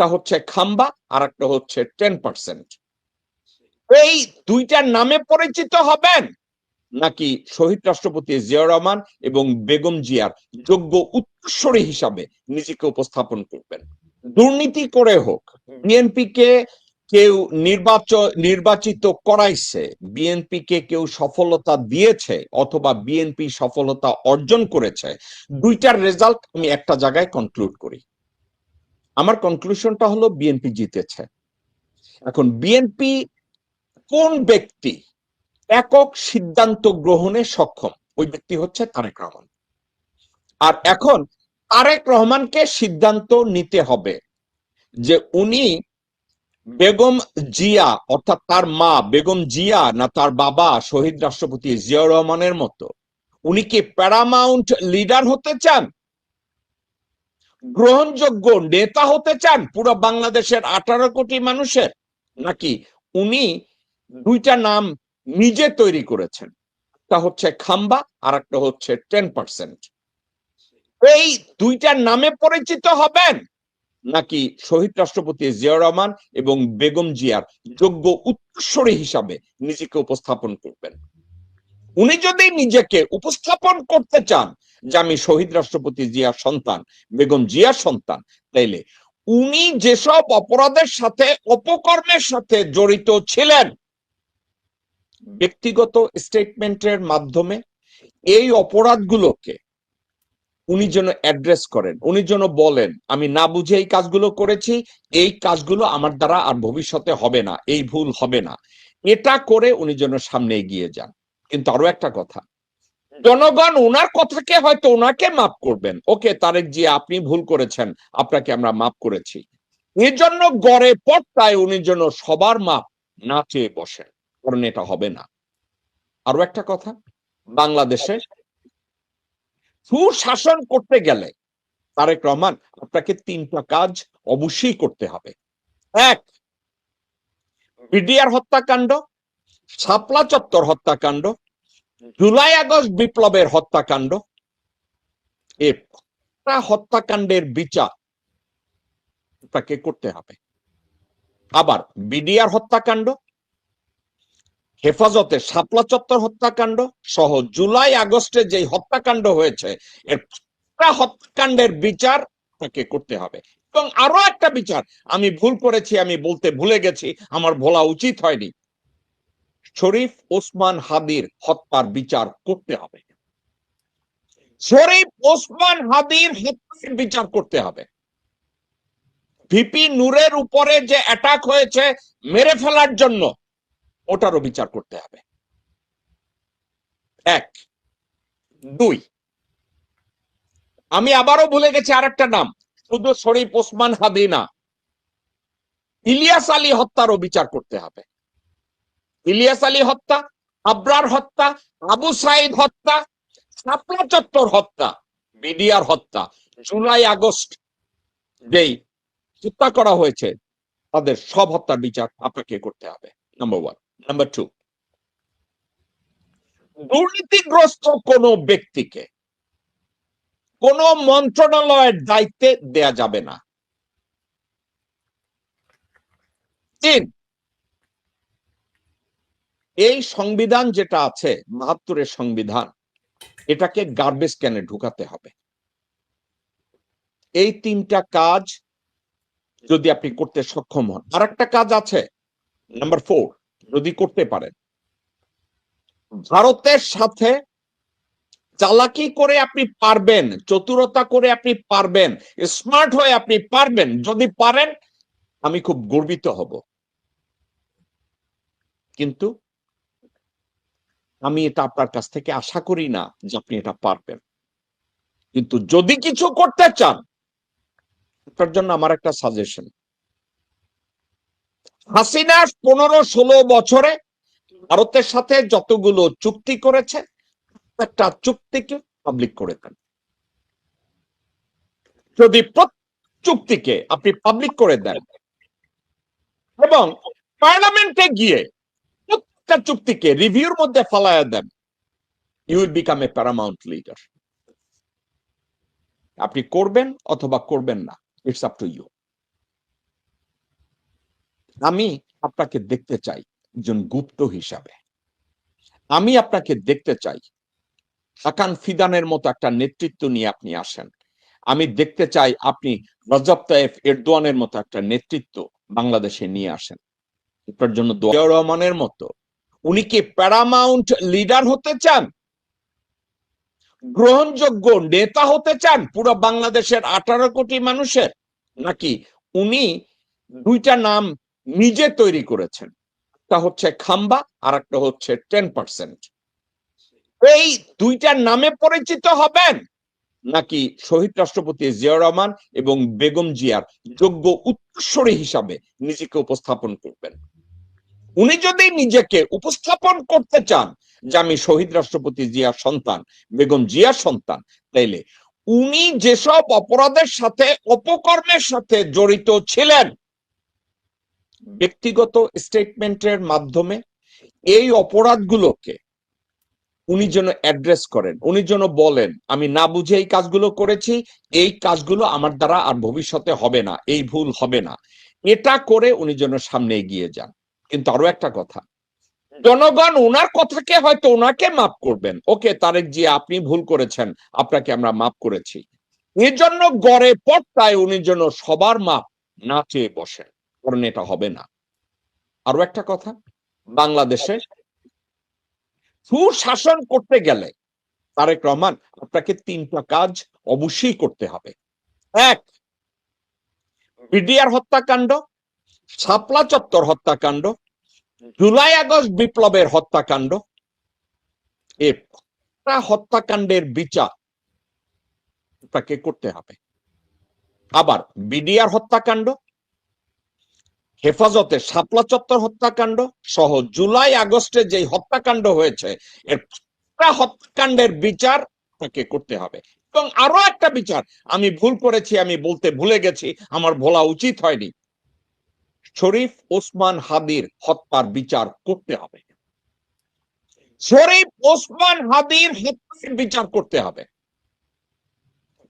একটা হচ্ছে খাম্বা আর একটা হচ্ছে টেন পার্সেন্ট এই দুইটার নামে পরিচিত হবেন নাকি শহীদ রাষ্ট্রপতি জিয়া রহমান এবং বেগম জিয়ার যোগ্য উত্তরসূরি হিসাবে নিজেকে উপস্থাপন করবেন। দুর্নীতি করে হোক বিএনপি কে কেউ নির্বাচন নির্বাচিত করাইছে বিএনপি কে কেউ সফলতা দিয়েছে অথবা বিএনপি সফলতা অর্জন করেছে, দুইটার রেজাল্ট আমি একটা জায়গায় কনক্লুড করি। আমার কনক্লুশনটা হলো বিএনপি জিতেছে। এখন বিএনপি কোন ব্যক্তি একক সিদ্ধান্ত গ্রহণে সক্ষম? ওই ব্যক্তি হচ্ছে তারেক রহমান। আর এখন তারেক রহমানকে সিদ্ধান্ত নিতে হবে যে উনি বেগম জিয়া, অর্থাৎ তার মা বেগম জিয়া না তার বাবা শহীদ রাষ্ট্রপতি জিয়া রহমানের মতো, উনি কি প্যারামাউন্ট লিডার হতে চান? গ্রহণযোগ্য নেতা হতে চান পুরো বাংলাদেশের আঠারো কোটি মানুষের, নাকি উনি দুইটা নাম নিজে তৈরি করেছেন? একটা হচ্ছে খাম্বা আর একটা হচ্ছে টেন পার্সেন্ট। এই দুইটার নামে পরিচিত হবেন নাকি শহীদ রাষ্ট্রপতি জিয়া রহমান এবং বেগম জিয়ার যোগ্য উত্তরসূরি হিসাবে নিজেকে উপস্থাপন করবেন? উনি যদি নিজেকে উপস্থাপন করতে চান যে আমি শহীদ রাষ্ট্রপতি জিয়ার সন্তান, বেগম জিয়ার সন্তান, তাইলে উনি যেসব অপরাধের সাথে, অপকর্মের সাথে জড়িত ছিলেন, ব্যক্তিগত স্টেটমেন্টের মাধ্যমে এই অপরাধগুলোকে উনি যেন অ্যাড্রেস করেন, উনি যেন বলেন, আমি না বুঝে এই কাজগুলো করেছি, এই কাজগুলো আমার দ্বারা আর ভবিষ্যতে হবে না, এই ভুল হবে না। এটা করে উনি যেন সামনে এগিয়ে যান। কিন্তু আরও একটা কথা জনগণ ওনার কথাকে হয়তো ওনাকে মাফ করবেন। ওকে, তারেক জি, আপনি ভুল করেছেন। আপনাকে আমরা মাফ করেছি। এর জন্য গড়ে পট্টায় উনি জন্য সবার মাপ না চেয়ে বসেন। কারণ এটা হবে না। আরও একটা কথা, বাংলাদেশে সুশাসন করতে গেলে তারেক রহমান আপনাকে তিনটা কাজ অবশ্যই করতে হবে। এক, বিডিআর হত্যাকাণ্ড, শাপলা চত্বর হত্যাকাণ্ড জুলাই আগস্ট বিপ্লবের হত্যাকাণ্ড। হত্যাকাণ্ডের বিচার তাকে করতে হবে। আবার বিডিআর হত্যাকাণ্ড, হেফাজতে শাপলা চত্বর হত্যাকাণ্ড সহ জুলাই আগস্টে যে হত্যাকাণ্ড হয়েছে, এর হত্যাকাণ্ডের বিচার তাকে করতে হবে। এবং আরও একটা বিচার, আমি ভুল করেছি, আমি বলতে ভুলে গেছি, আমার ভোলা উচিত হয়নি। শরীফ ওসমান হাদির হত্যার বিচার করতে হবে। শরীফ ওসমান হাদির হত্যার বিচার করতে হবে। ভিপি নূরের উপরে যে অ্যাটাক হয়েছে, মেরে ফেলার জন্য ওটারও বিচার করতে হবে। এক। দুই। আমি আবারও ভুলে গেছি আরেকটা নাম। শুধু শরীফ ওসমান হাদি না, ইলিয়াস আলী হত্যারও বিচার করতে হবে। ইলিয়াস আলী হত্যা, আবরার হত্যা, আবু সাইদ হত্যা শাপলা চত্বর হত্যা, বিডিআর হত্যা, জুলাই আগস্ট যেই হত্যা করা হয়েছে, তাদের সব হত্যার বিচার আপনাকে করতে হবে নাম্বার ওয়ান নাম্বার টু দুর্নীতিগ্রস্ত কোন ব্যক্তিকে কোন মন্ত্রণালয়ের দায়িত্বে দেয়া যাবে না। এই সংবিধান যেটা আছে, বাহাত্তরের সংবিধান, এটাকে গার্বেজ ক্যানে ঢুকাতে হবে। এই তিনটা কাজ যদি আপনি করতে সক্ষম হন আর একটা কাজ আছে নাম্বার ফোর যদি করতে পারেন। ভারতের সাথে চালাকি করে আপনি পারবেন, চতুরতা করে আপনি পারবেন স্মার্ট হয়ে আপনি পারবেন, যদি পারেন, আমি খুব গর্বিত হব। কিন্তু আমি এটা আপনার কাছ থেকে আশা করি না যে আপনি এটা পারবেন। কিন্তু যদি কিছু করতে চান, তার জন্য আমার একটা সাজেশন হাসিনা পনেরো ষোলো বছরে ভারতের সাথে যতগুলো চুক্তি করেছে, একটা চুক্তিকে পাবলিক করে দেন। যদি চুক্তিকে আপনি পাবলিক করে দেন এবং পার্লামেন্টে গিয়ে প্রত্যেকটা চুক্তিকে রিভিউর মধ্যে ফালায়া দেন you will become a paramount leader আপনি করবেন অথবা করবেন না ইটস আপ টু ইউ আমি আপনাকে দেখতে চাই একজন গুপ্ত হিসাবে। আমি আপনাকে দেখতে চাই হাকান ফিদানের মতো একটা নেতৃত্ব নিয়ে আপনি আসেন। আমি দেখতে চাই আপনি রজব তায়েফ এরদোয়ানের মতো একটা নেতৃত্ব বাংলাদেশে নিয়ে আসেন। এটার জন্য রহমানের মতো উনি কি প্যারামাউন্ট লিডার হতে চান? গ্রহণযোগ্য নেতা হতে চান? পুরো বাংলাদেশের আঠারো কোটি মানুষের? নাকি উনি দুইটা নাম নিজে তৈরি করেছেন? একটা হচ্ছে খাম্বা আর একটা হচ্ছে টেন পার্সেন্ট এই দুইটার নামে পরিচিত হবেন? নাকি শহীদ রাষ্ট্রপতি জিয়াউর রহমান এবং বেগম জিয়ার যোগ্য উত্তরসূরি হিসাবে নিজেকে উপস্থাপন করবেন? উনি যদি নিজেকে উপস্থাপন করতে চান যে আমি শহীদ রাষ্ট্রপতি জিয়ার সন্তান, বেগম জিয়ার সন্তান, তাইলে উনি যেসব অপরাধের সাথে, অপকর্মের সাথে জড়িত ছিলেন, ব্যক্তিগত স্টেটমেন্টের মাধ্যমে এই অপরাধগুলোকে উনি যেন অ্যাড্রেস করেন, উনি যেন বলেন, আমি না বুঝে এই কাজগুলো করেছি, এই কাজগুলো আমার দ্বারা আর ভবিষ্যতে হবে না, এই ভুল হবে না। এটা করে উনি যেন সামনে এগিয়ে যান। কিন্তু আরও একটা কথা। জনগণ ওনার কথাকে হয়তো ওনাকে মাফ করবেন। ওকে তারেক জি আপনি ভুল করেছেন। আপনাকে আমরা মাফ করেছি। এর জন্য গড়ে পড়তায় উনি যেন সবার মাপ না চেয়ে বসেন। কারণ এটা হবে না। আরও একটা কথা বাংলাদেশে সুশাসন করতে গেলে তারেক রহমান আপনাকে তিনটা কাজ অবশ্যই করতে হবে। এক বিডিআর হত্যাকাণ্ড শাপলা চত্বর হত্যাকাণ্ড, জুলাই আগস্ট বিপ্লবের হত্যাকাণ্ড হত্যাকাণ্ডের বিচার? আপনাকে করতে হবে? আবার বিডিআর হত্যাকাণ্ড, হেফাজতে শাপলা চত্বর হত্যাকাণ্ড সহ জুলাই আগস্টে যে হত্যাকাণ্ড হয়েছে, এর হত্যাকাণ্ডের বিচার তাকে করতে হবে? এবং আরও একটা বিচার, আমি ভুল করেছি, আমি বলতে ভুলে গেছি, আমার বলা উচিত হয়নি। শরীফ ওসমান হাদির হত্যার বিচার করতে হবে। শরীফ ওসমান হাদির হত্যার বিচার করতে হবে।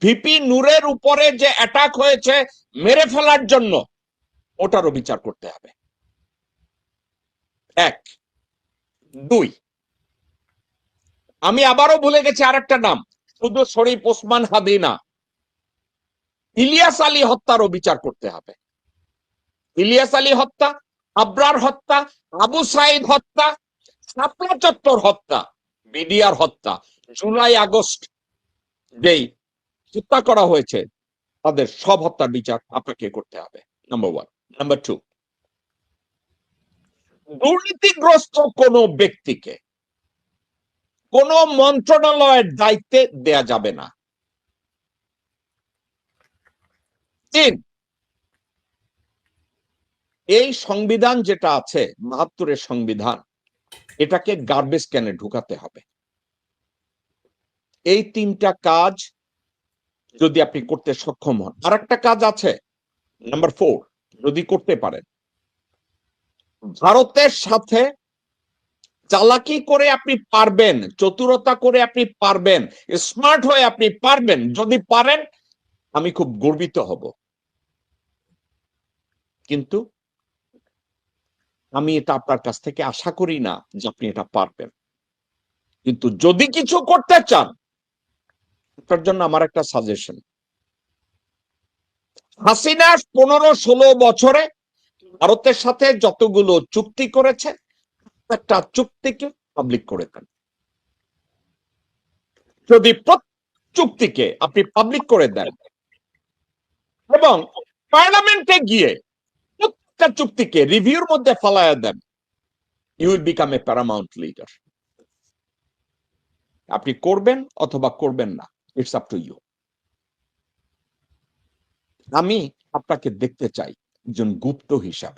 ভিপি নূরের উপরে যে অ্যাটাক হয়েছে, মেরে ফেলার জন্য ওটারও বিচার করতে হবে। এক। দুই। আমি আবারও ভুলে গেছি আরেকটা নাম। শুধু শরীফ ওসমান হাদি না, ইলিয়াস আলী হত্যারও বিচার করতে হবে। ইলিয়াস আলী হত্যা, আবরার হত্যা, আবু সাইদ হত্যা, শাপলা চত্বর হত্যা, বিডিআর হত্যা, জুলাই আগস্ট যেই হত্যা করা হয়েছে, তাদের সব হত্যার বিচার আপনাকে করতে হবে নাম্বার ওয়ান নাম্বার টু দুর্নীতিগ্রস্ত কোন ব্যক্তিকে কোন মন্ত্রণালয়ের দায়িত্বে দেয়া যাবে না। এই সংবিধান যেটা আছে, বাহাত্তরের সংবিধান, এটাকে গার্বেজ ক্যানে ঢুকাতে হবে। এই তিনটা কাজ যদি আপনি করতে সক্ষম হন আর একটা কাজ আছে নাম্বার ফোর যদি করতে পারেন। ভারতের সাথে চালাকি করে আপনি পারবেন, চতুরতা করে আপনি পারবেন স্মার্ট হয়ে আপনি পারবেন, যদি পারেন, আমি খুব গর্বিত হব। কিন্তু আমি এটা আপনার কাছ থেকে আশা করি না যে আপনি এটা পারবেন। কিন্তু যদি কিছু করতে চান তার জন্য আমার একটা সাজেশন হাসিনা পনেরো ষোলো বছরে ভারতের সাথে যতগুলো চুক্তি করেছে, একটা চুক্তিকে পাবলিক করে দেন। যদি চুক্তিকে আপনি পাবলিক করে দেন এবং পার্লামেন্টে গিয়ে প্রত্যেকটা চুক্তিকে রিভিউর মধ্যে ফলাইয়া দেন you will become a paramount leader আপনি করবেন অথবা করবেন না ইটস আপ টু ইউ আমি আপনাকে দেখতে চাই একজন গুপ্ত হিসাবে।